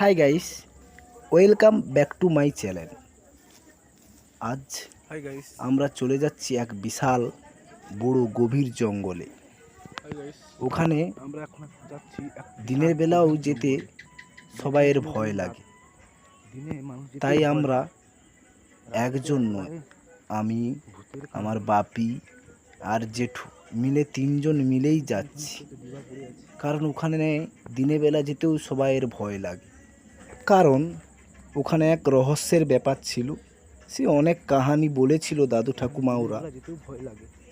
Hi guys welcome back to my channel আজ hi guys আমরা চলে যাচ্ছি এক বিশাল বড় গভীর জঙ্গলে। ওখানে আমরা এখন যাচ্ছি দিনের বেলাও যেতে সবাইয়ের ভয় লাগে। দিনে তাই আমরা। একজন নয় আমি আমার বাপি আর জেঠু মিলে তিনজন মিলেই যাচ্ছি। কারণ ওখানে দিনের বেলা যেতেও সবাইয়ের ভয় লাগে। কারণ ওখানে এক রহস্যের ব্যাপার ছিল। সে অনেক কাহানি বলেছিল দাদু ঠাকুমা ওরা।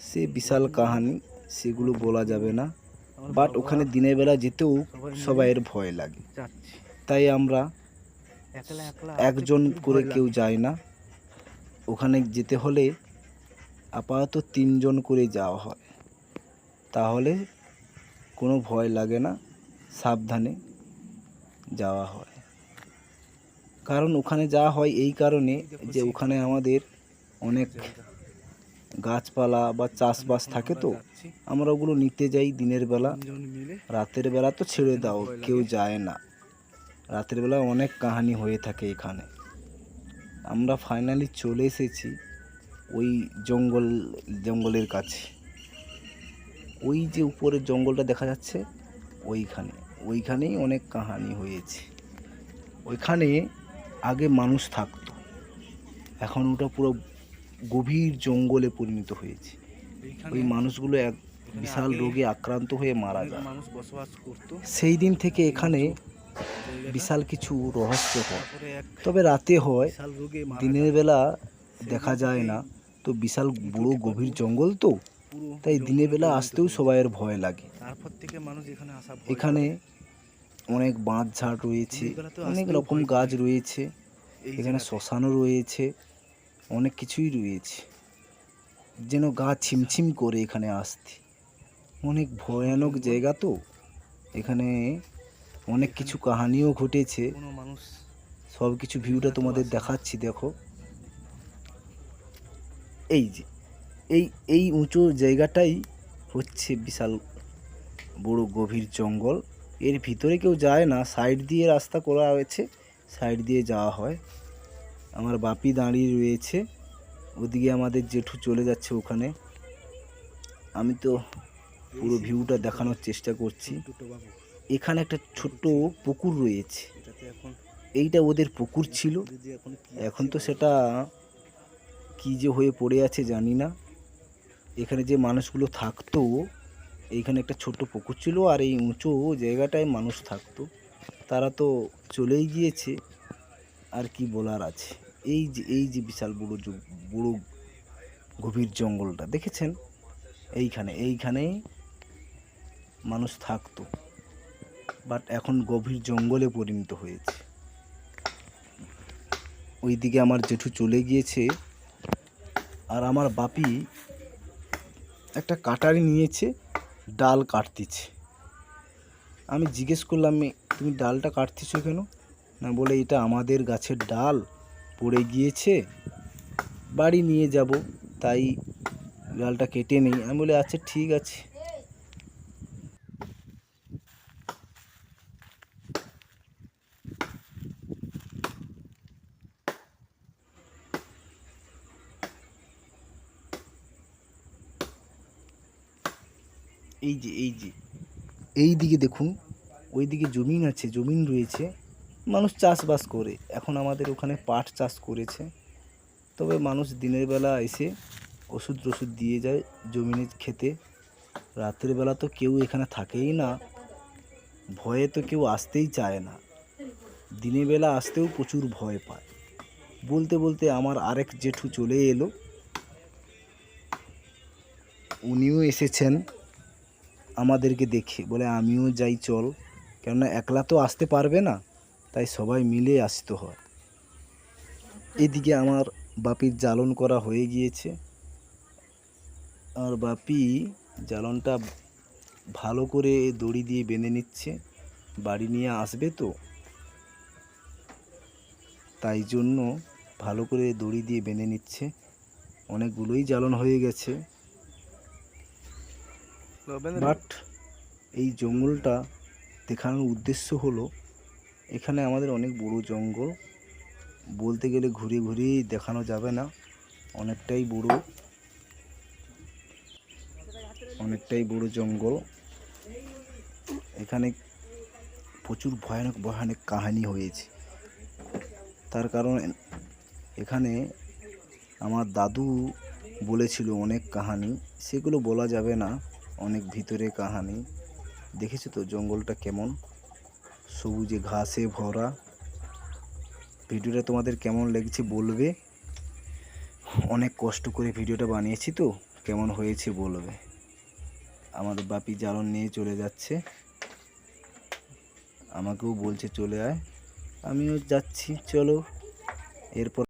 সে বিশাল কাহানি, সেগুলো বলা যাবে না। বাট ওখানে দিনের বেলা যেতেও সবাই সবাইয়ের ভয় লাগে। তাই আমরা একজন করে কেউ যায় না। ওখানে যেতে হলে আপাতত তিনজন করে যাওয়া হয়। তাহলে কোনো ভয় লাগে না। সাবধানে যাওয়া হয়। কারণ ওখানে যাওয়া হয় এই কারণে যে ওখানে আমাদের অনেক গাছপালা বা চাষবাস থাকে তো, আমরা ওগুলো নিতে যাই দিনের বেলা। রাতের বেলা তো ছেড়ে দাও, কেউ যায় না। রাতের বেলা অনেক কাহানি হয়ে থাকে এখানে। আমরা ফাইনালি চলে এসেছি ওই জঙ্গল, জঙ্গলের কাছে। ওই যে উপরের জঙ্গলটা দেখা যাচ্ছে, ওইখানে, ওইখানেই অনেক কাহানি হয়েছে। ওইখানে আগে মানুষ থাকতো। এখন ওটা পুরো গভীর জঙ্গলে পরিণত হয়েছে। ওই মানুষগুলো এক বিশাল রোগে আক্রান্ত হয়ে মারা যায়। মানুষ বসবাস করতো। সেই দিন থেকে এখানে বিশাল কিছু রহস্য হয়। তবে রাতে হয় দিনের বেলা দেখা যায় না। তো বিশাল বড় গভীর জঙ্গল তো। তাই দিনের বেলা আসতেও সবাইয়ের ভয় লাগে। তারপর থেকে মানুষ এখানে আসা এখানে অনেক বাঁধ ঝাড় রয়েছে অনেক রকম গাছ রয়েছে এখানে শ্মশানও রয়েছে অনেক কিছুই রয়েছে। যেন গা ছিমছিম করে এখানে আসতে। অনেক ভয়ানক জায়গা তো। এখানে অনেক কিছু কাহানিও ঘটেছে। মানুষ সব কিছু ভিউটা তোমাদের দেখাচ্ছি দেখো। এই যে এই এই উঁচু জায়গাটাই হচ্ছে বিশাল বড় গভীর জঙ্গল। এর ভিতরে কেউ যায় না সাইড দিয়ে রাস্তা করা হয়েছে সাইড দিয়ে যাওয়া হয়। আমার বাপি দাঁড়িয়ে রয়েছে, ওদিকে আমাদের জেঠু চলে যাচ্ছে ওখানে। আমি তো পুরো ভিউটা দেখানোর চেষ্টা করছি। এখানে একটা ছোট্ট পুকুর রয়েছে। এইটা ওদের পুকুর ছিল। এখন তো সেটা কি যে হয়ে পড়ে আছে জানি না। এখানে যে মানুষগুলো থাকতো এইখানে একটা ছোট্ট পুকুর ছিল আর এই উঁচু জায়গাটায় মানুষ থাকতো। তারা তো চলেই গিয়েছে। আর কি বলার আছে? এই যে এই যে বিশাল বড় বড় গভীর জঙ্গলটা, দেখেছেন? এইখানে এইখানেই মানুষ থাকতো। বাট এখন গভীর জঙ্গলে পরিণত হয়েছে। ওইদিকে আমার জেঠু চলে গিয়েছে। আর আমার বাপি একটা কাটারি নিয়েছে। ডাল কাটতেছে। আমি জিজ্ঞেস করলাম "এ, তুমি ডালটা কাটতেছো কেন? না বলে এটা আমাদের গাছের ডাল পড়ে গিয়েছে বাড়ি নিয়ে যাব তাই ডালটা কেটে নেই। আমি বলি আচ্ছা ঠিক আছে। এই যে এই যে। এই দিকে দেখুন, ওই দিকে জমিন আছে, জমিন রয়েছে। মানুষ চাষবাস করে, এখন আমাদের ওখানে পাট চাষ করেছে। তবে মানুষ দিনের বেলা এসে ওষুধ টষুধ দিয়ে যায় জমিনে খেতে। রাতের বেলা তো কেউ এখানে থাকেই না। ভয়ে তো কেউ আসতেই চায় না। দিনের বেলা আসতেও প্রচুর ভয় পায়। বলতে বলতে আমার আরেক জেঠু চলে এলো। উনিও এসেছেন। আমাদেরকে দেখে। বলে, আমিও যাই, চল। কেননা একলা তো আসতে পারবে না, তাই সবাই মিলে আসতে হয়। এদিকে আমার বাপির জ্বালন করা হয়ে গিয়েছে। আর বাপি জ্বালনটা ভালো করে দড়ি দিয়ে বেঁধে নিচ্ছে। বাড়ি নিয়ে আসবে তো? তাই জন্য ভালো করে দড়ি দিয়ে বেঁধে নিচ্ছে। অনেকগুলোই জ্বালন হয়ে গেছে। বাট এই জঙ্গলটা দেখানোর উদ্দেশ্য হলো, এখানে আমাদের অনেক বড় জঙ্গল। বলতে গেলে ঘুরে ঘুরেই দেখানো যাবে না। অনেকটাই বড়। অনেকটাই বড় জঙ্গল। এখানে প্রচুর ভয়ানক ভয়ানক কাহিনী হয়েছে। তার কারণ এখানে আমার দাদু বলেছিল অনেক কাহানি। সেগুলো বলা যাবে না। অনেক ভিতরে কাহানি। দেখেছ তো জঙ্গলটা কেমন? সবুজে ঘাসে ভরা। ভিডিওটা তোমাদের কেমন লেগেছে বলবে? অনেক কষ্ট করে ভিডিওটা বানিয়েছি তো, কেমন হয়েছে বলবে। আমাদের বাপি জ্বালন নিয়ে চলে যাচ্ছে। আমাকেও বলছে চলে আয়। আমিও যাচ্ছি, চলো। এরপর